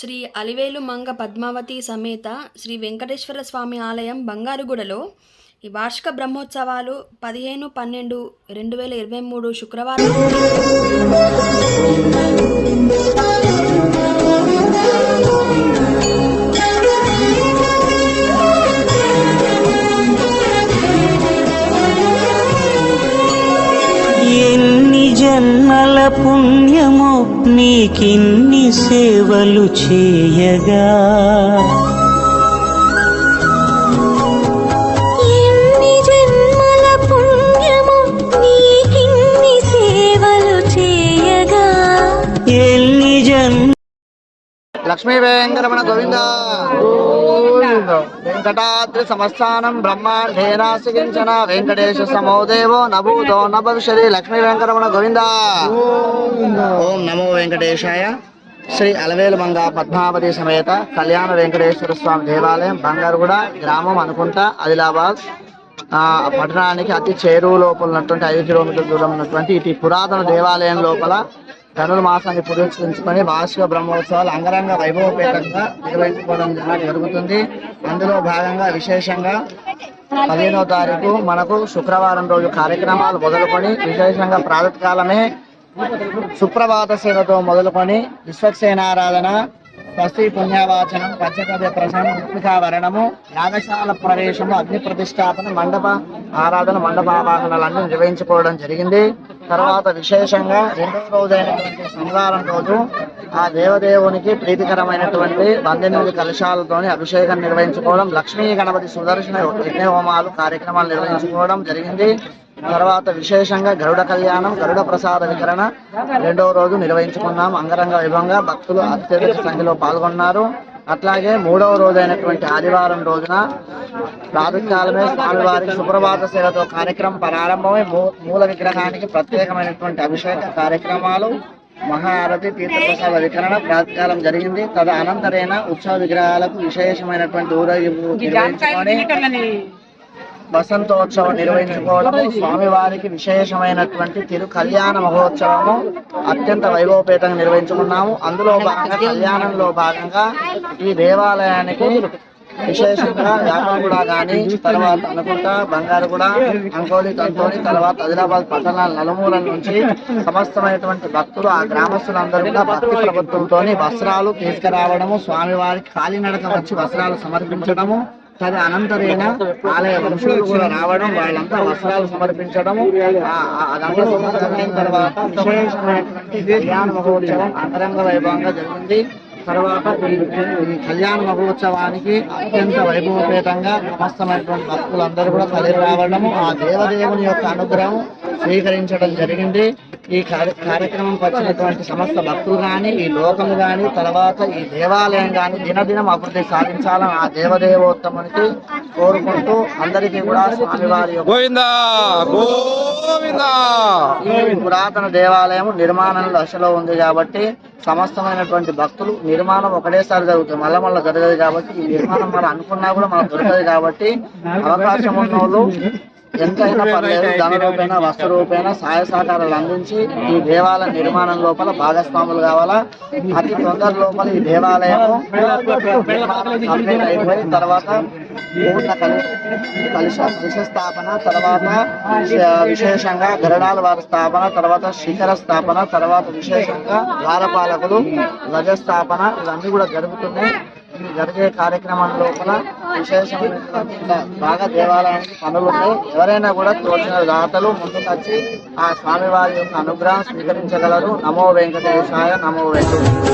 శ్రీ అలివేలు మంగ పద్మావతి సమేత శ్రీ వెంకటేశ్వర స్వామి ఆలయం బంగారుగూడలో ఈ వార్షిక బ్రహ్మోత్సవాలు పదిహేను పన్నెండు రెండు వేల ఇరవై మూడు శుక్రవారం. జన్మల పుణ్యమో నీకిన్ని సేవలు చేయగా. ఎన్ని జన్మల పుణ్యము నీకిన్ని సేవలు చేయగా. ఎన్ని జన్మ లక్ష్మీ వెంకటరమణ గోవింద. వెంకటాద్రి సమస్థానం బ్రహ్మాండేనాసి కించన వెంకటేశ సమోదేవో నభూతో న భవిష్యతి లక్ష్మీ వెంకటరమణ గోవింద. ఓం నమో వెంకటేశాయ. శ్రీ అలవేలు మంగ పద్మావతి సమేత కళ్యాణ వెంకటేశ్వర స్వామి దేవాలయం బంగారుగుడ గ్రామం అనుకుంట ఆదిలాబాద్. పట్టణానికి అతి చేరువ లోపల ఉన్నటువంటి ఐదు కిలోమీటర్ల దూరం ఉన్నటువంటి ఇటు పురాతన దేవాలయం లోపల కర్నూలు మాసాన్ని పురస్కరించుకొని వార్షిక బ్రహ్మోత్సవాలు అంగరంగ వైభవపేతంగా నిర్వహించుకోవడం జరుగుతుంది? అందులో భాగంగా విశేషంగా పదిహేనో తారీఖు మనకు శుక్రవారం రోజు కార్యక్రమాలు మొదలుకొని విశేషంగా ప్రాతకాలమే సుప్రభాత సేవతో మొదలుకొని విశ్వక్సేనారాధన స్వస్తి పుణ్యవాచనం పంచకవ్య ప్రసనం వర్ణము యాగశాల ప్రవేశము అగ్ని ప్రతిష్టాపన మండప ఆరాధన మండపావాహనలన్నీ నిర్వహించుకోవడం జరిగింది. తర్వాత విశేషంగా రెండవ రోజైనటువంటి శనివారం రోజు ఆ దేవదేవునికి ప్రీతికరమైనటువంటి పద్దెనిమిది కలశాలతోని అభిషేకం నిర్వహించుకోవడం లక్ష్మీ గణపతి సుదర్శన యజ్ఞ హోమాలు కార్యక్రమాలు నిర్వహించుకోవడం జరిగింది. తర్వాత విశేషంగా గరుడ కళ్యాణం గరుడ ప్రసాద వికరణ రెండవ రోజు నిర్వహించుకున్నాం. అంగరంగ వైభవంగా భక్తులు అత్యధిక సంఖ్యలో పాల్గొన్నారు. అట్లాగే మూడవ రోజైనటువంటి ఆదివారం రోజున ప్రాతకాలమే స్వామివారికి సుప్రభాత సేవతో కార్యక్రమం ప్రారంభమై మూ- మూల విగ్రహానికి ప్రత్యేకమైనటువంటి అభిషేక కార్యక్రమాలు మహారథి తీర్థప్రసాద వికరణ ప్రాతకాలం జరిగింది. తద అనంతరైన ఉత్సవ విగ్రహాలకు విశేషమైనటువంటి ఊరేగింపు నిర్వహించుకొని వసంతోత్సవం నిర్వహించుకోవడము స్వామివారికి విశేషమైనటువంటి తిరు కళ్యాణ మహోత్సవము అత్యంత వైభవపేతంగా నిర్వహించుకున్నాము. అందులో భాగంగా కళ్యాణంలో భాగంగా ఈ దేవాలయానికి విశేషంగా యాదవగూడ కానీ తర్వాత అనుకుంటా బంగారుగూడ అంకోలి తంతోని తర్వాత ఆదిలాబాద్ పట్టణాల నలుమూల నుంచి సమస్తమైనటువంటి భక్తులు ఆ గ్రామస్తులందరూ కూడా భక్తి ప్రభుత్వంతో వస్త్రాలు తీసుకురావడము స్వామివారికి కాలినడక వచ్చి వస్త్రాలు సమర్పించడము తది అనంతరైన ఆలయ వంశులు కూడా రావడం వాళ్ళంతా వస్త్రాలు సమర్పించడము అదంతా సమర్పించిన తర్వాత విశేషమైనటువంటి కళ్యాణ మహోత్సవం అంతరంగ వైభవంగా జరిగింది. తర్వాత ఈ కళ్యాణ మహోత్సవానికి అత్యంత వైభవపేతంగా సమస్తమైనటువంటి భక్తులందరూ కూడా తల్లి రావడము ఆ దేవదేవుని యొక్క అనుగ్రహం స్వీకరించడం జరిగింది. ఈ కార్య- కార్యక్రమంకి వచ్చినటువంటి సమస్త భక్తులు కానీ ఈ లోకము కానీ తర్వాత ఈ దేవాలయం కానీ దినదినం అభివృద్ధి సాధించాలని ఆ దేవదేవోత్తమునికి కోరుకుంటూ అందరికీ కూడా స్వామివారి ఈ పురాతన దేవాలయం నిర్మాణం దశలో ఉంది కాబట్టి సమస్తమైనటువంటి భక్తులు నిర్మాణం ఒకటేసారి జరుగుతుంది. మళ్ళా మళ్ళీ జరగదు కాబట్టి ఈ నిర్మాణం మనం అనుకున్నా కూడా మనకు దొరకదు కాబట్టి అవకాశం ఉన్న వాళ్ళు ఎంతైనా పర్లేదు ధన రూపేణ వస్త్ర రూపేణ సహాయ సహకారాలు అందించి ఈ దేవాలయ నిర్మాణం లోపల భాగస్వాములు కావాలా? అతి తొందర లోపల ఈ దేవాలయం కంప్లీట్ అయిపోయి తర్వాత పూర్ణ కలి కలుష కలుష స్థాపన తర్వాత విశే- విశేషంగా గరడాల వారి స్థాపన తర్వాత శిఖర స్థాపన తర్వాత విశేషంగా ద్వారపాలకులు ధ్వజ స్థాపన ఇవన్నీ కూడా జరుగుతున్నాయి. జరిగే కార్యక్రమం లోపల విశేషమైనటువంటి బాగా దేవాలయానికి పనులు ఉన్నాయి. ఎవరైనా కూడా తోచిన దాతలు ముందుకు వచ్చి ఆ స్వామివారి యొక్క అనుగ్రహం స్వీకరించగలరు. నమో వెంకటేశాయ నమో వెంకటేశ్వర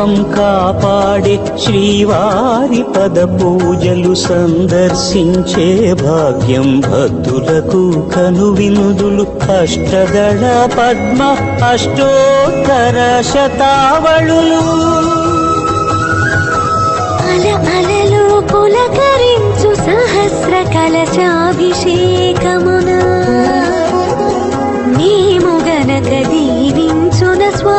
వైభవం కాపాడి శ్రీవారి పద పూజలు సందర్శించే భాగ్యం భక్తులకు కనువినుదులు. అష్టదళ పద్మ అష్టోత్తర శతావళు పులకరించు సహస్ర కలచాభిషేకమునా నీ గనక దీవించున స్వా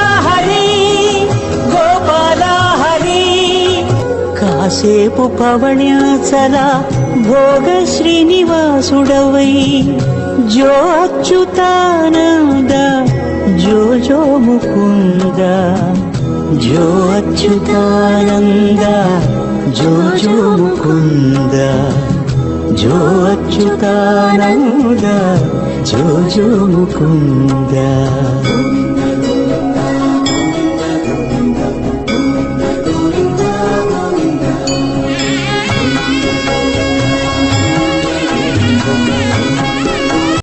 కాసేపు పవణ్యాచలా భోగ శ్రీనివాసుడవై జో అచ్యుతానంద జో జో ముకుంద జో అచ్యుతానంద జో జో ముకుంద జో అచ్యుతానంద జో జో ముకుంద.